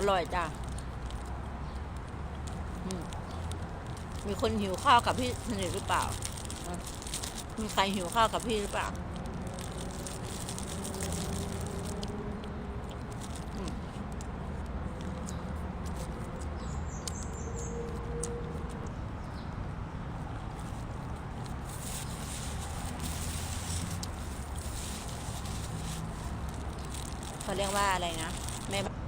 อร่อยจ้ะมีคนหิวข้าวกับพี่สนิทหรือเปล่า มีใครหิวข้าวกับพี่หรือเปล่าเขาเรียกว่าอะไรนะแม่บ้าน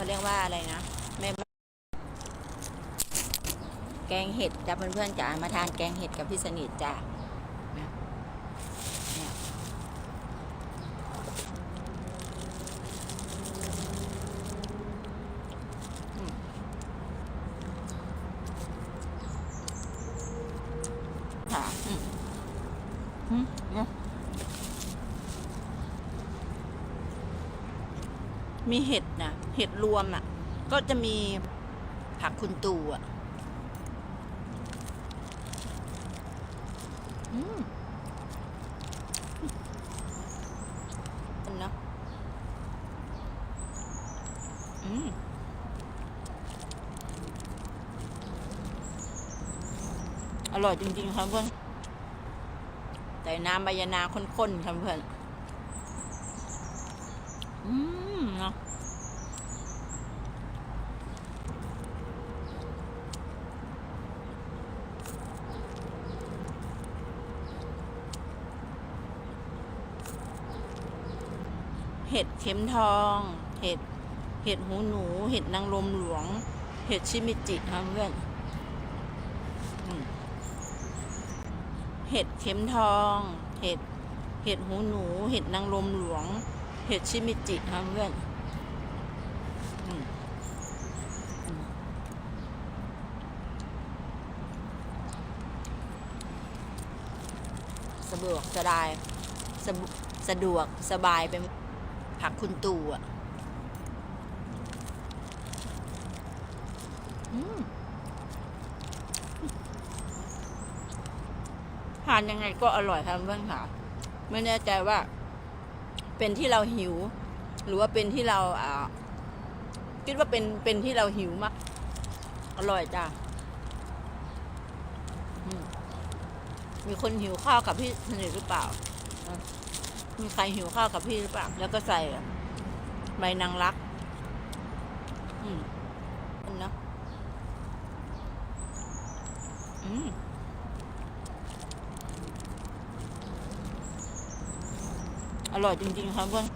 เขาเรียกว่าอะไรนะแม่บ้านแกงเห็ดจ้ะเพื่อนๆจ๋ามาทานแกงเห็ดกับพี่สนิทจ้ะเนี่ยอืมค่ะอืมอืมเนี่ย มีเห็ดนะเห็ดรวมอะ ก็จะมีผักคุณตูอะอืมนะอืมอร่อยจริงๆครับเพื่อน แต่น้ำใบยะนาข้นๆครับเพื่อน อืมเนาะเห็ดเข็มทอง เห็ด เห็ดหูหนู เห็ดนางรมหลวง เห็ดชิมิจิครับเพื่อนเห็ดเข็มทอง เห็ด เห็ดหูหนู เห็ดนางรมหลวง เห็ดชิมิจิครับเพื่อนสะดวกสบายสะสะดวกสบายเป็นผักคุณตู่อะทานยังไงก็อร่อยครับเพื่อนค่ะ ไม่แน่ใจว่า เป็นที่เราหิว หรือว่าเป็นที่เราอ่าคิดว่าเป็นเป็นที่เราหิวมาก อร่อยจ้ะมีคนหิวข้าวกับพี่สนิทหรือเปล่า มีใครหิวข้าวกับพี่หรือเปล่า แล้วก็ใส่ใบนางรัก อืมนะอืม ร่อยจริงๆครับเพื่อน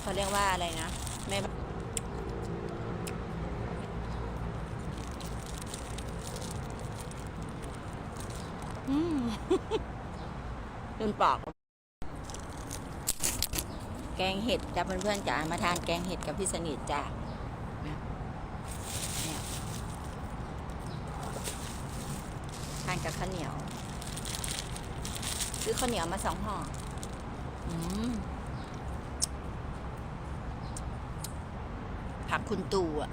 เขาเรียกว่าอะไรนะแม่บ้านอืมจนปากแกงเห็ดจ้ะเพื่อนๆจ๋ามาทานแกงเห็ดกับพี่สนิทจ้ะนะเนี่ย ทานกับข้าวเหนียว ซื้อข้าวเหนียวมาสองห่ออืมผักคุณตูอะ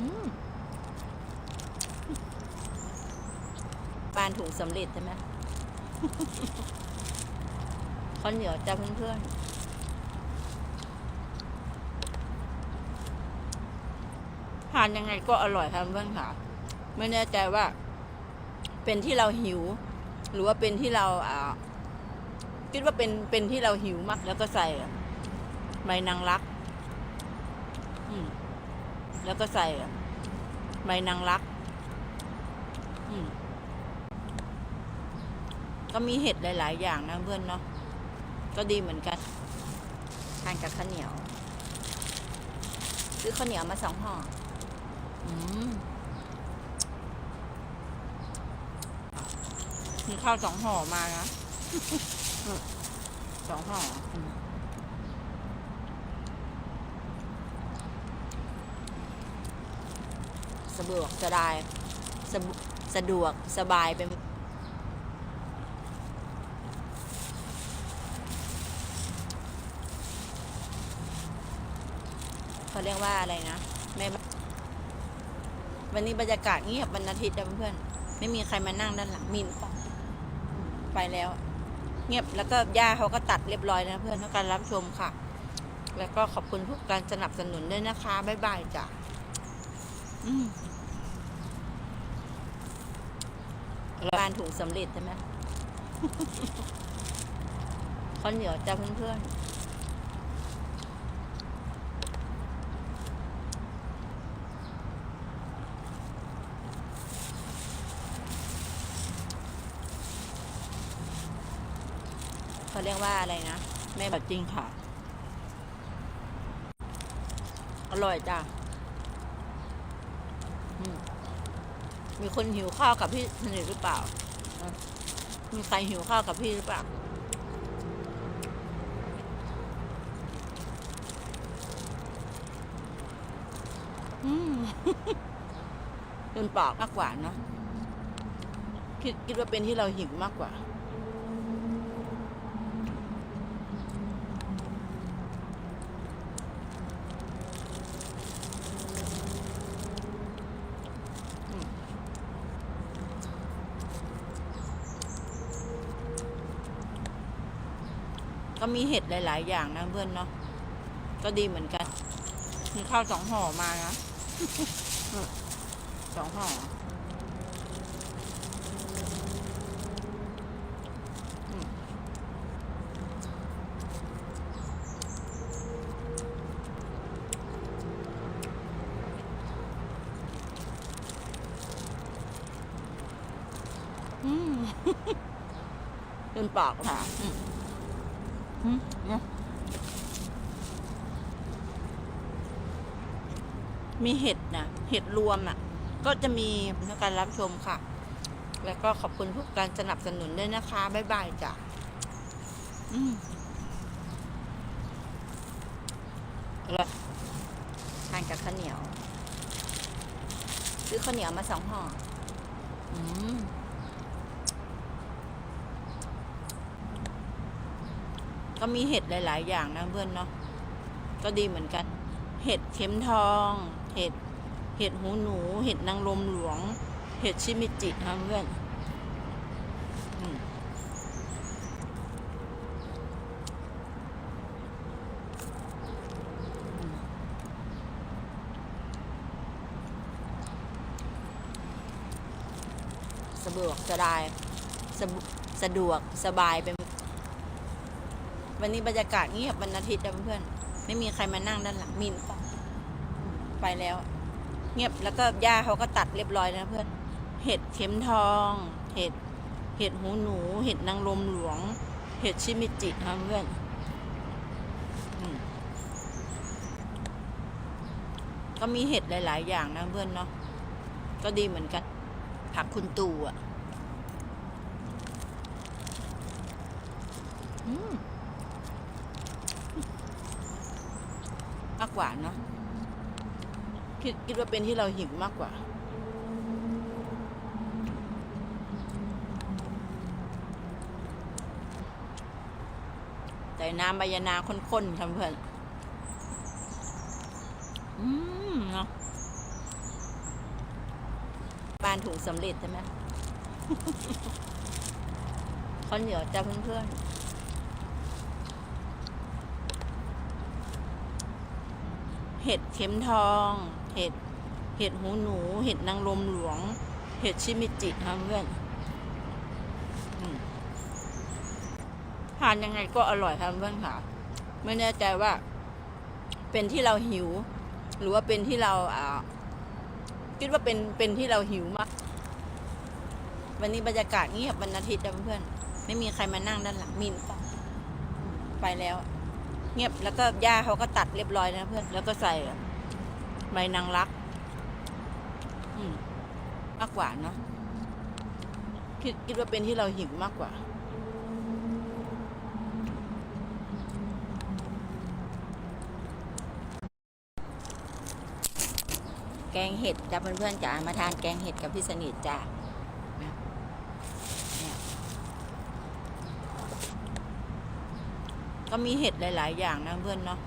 อืมปานถุงสำเร็จใช่ไหมข้าวเหนียวจ้าเพื่อนๆานยังไงก็อร่อยครับเพื่อนค่ะ ไม่แน่ใจว่า เป็นที่เราหิว หรือว่าเป็นที่เราอ่าคิดว่าเป็นเป็นที่เราหิวมาก แล้วก็ใส่ใบนางรักแล้วก็ใส่ใบนางรักก็มีเห็ดหลาย ๆ อย่างนะเพื่อนเนาะก็ดีเหมือนกันทานกับข้าวเหนียว ซื้อข้าวเหนียวมาสองห่อ มมีข้าวสองห่อมานะ สองห่ออืมสะดวกสบายสะบุสะดวกสบายเป็นเขาเรียกว่าอะไรนะแม่บ้าน วันนี้บรรยากาศเงียบวันอาทิตย์นะเพื่อนๆไม่มีใครมานั่งด้านหลังมีนปะอืมไปแล้ว เงียบแล้วก็ย่าเขาก็ตัดเรียบร้อยแล้วเพื่อนเท่าการรับชมค่ะ แล้วก็ขอบคุณทุกการสนับสนุนด้วยนะคะบ๊ายบายจ้ะอืมบ้านถุงสำเร็จใช่ไหมข้าวเหนียวจ้ะเพื่อนๆ เขาเรียกว่าอะไรนะ แม่แบบจริงค่ะ อร่อยจ้ะมีคนหิวข้าวกับพี่สนิทหรือเปล่า มีใครหิวข้าวกับพี่หรือเปล่า อืมจนปากมากกว่าเนาะคิดคิดว่าเป็นที่เราหิวมากกว่า ก็มีเห็ดหลาย ๆ อย่างนะเพื่อนเนาะก็ดีเหมือนกัน มีข้าวสองห่อมานะสองห่ออืมอืมจนปากค่ะ มอืมเนี่ยมีเห็ดนะเห็ดรวมอะ ก็จะมีในการรับชมค่ะ แล้วก็ขอบคุณทุกการสนับสนุนด้วยนะคะ บ๊ายบายจ้ะอืมอร่อยทานกับข้าวเหนียว ซื้อข้าวเหนียวมาสองห่ออืม ก็มีเห็ดหลาย ๆ อย่างนะเพื่อนเนาะก็ดีเหมือนกัน เห็ดเข็มทอง เห็ดเห็ดหูหนู เห็ดนางรมหลวง เห็ดชิมิจินะเพื่อนสะดวกสบายสะสะดวกสบายเป็น วันนี้บรรยากาศเงียบวันอาทิตย์นะเพื่อนๆไม่มีใครมานั่งด้านหลังมีนปอืมไปแล้ว เงียบแล้วก็ย่าเขาก็ตัดเรียบร้อยแล้วนะเพื่อน เห็ดเข็มทอง เห็ดเห็ดหูหนู เห็ดนางรมหลวง เห็ดชิมิจินะเพื่อนก็มีเห็ดหลาย ๆ อย่างนะเพื่อนเนาะก็ดีเหมือนกัน ผักคุณตู่อะ อืม มากกว่าเนาะคิดคิดว่าเป็นที่เราหิวมากกว่าแต่น้ำใบยานาข้นๆค่ะเพื่อนอืมเนาะบานถุงสำเร็จใช่ไหมข้าวเหนียวจ้าเพื่อนๆ เห็ดเข็มทอง เห็ด เห็ดหูหนู เห็ดนางรมหลวง เห็ดชิมิจิค่ะเพื่อนทานยังไงก็อร่อยค่ะเพื่อนค่ะ ไม่แน่ใจว่า เป็นที่เราหิว หรือว่าเป็นที่เราอ่าคิดว่าเป็นเป็นที่เราหิวมาก วันนี้บรรยากาศเงียบวันอาทิตย์นะเพื่อน ไม่มีใครมานั่งด้านหลังมีนปะอืมไปแล้ว เงียบแล้วก็ย่าเขาก็ตัดเรียบร้อยแล้วนะเพื่อนแล้วก็ใส่ใบนางรักอืมมากกว่าเนาะคิดคิดว่าเป็นที่เราหิวมากกว่า แกงเห็ดจ้ะเพื่อนๆจ๋ามาทานแกงเห็ดกับพี่สนิทจ้าเนี่ย ก็มีเห็ดหลาย ๆ อย่างนะเพื่อนเนาะ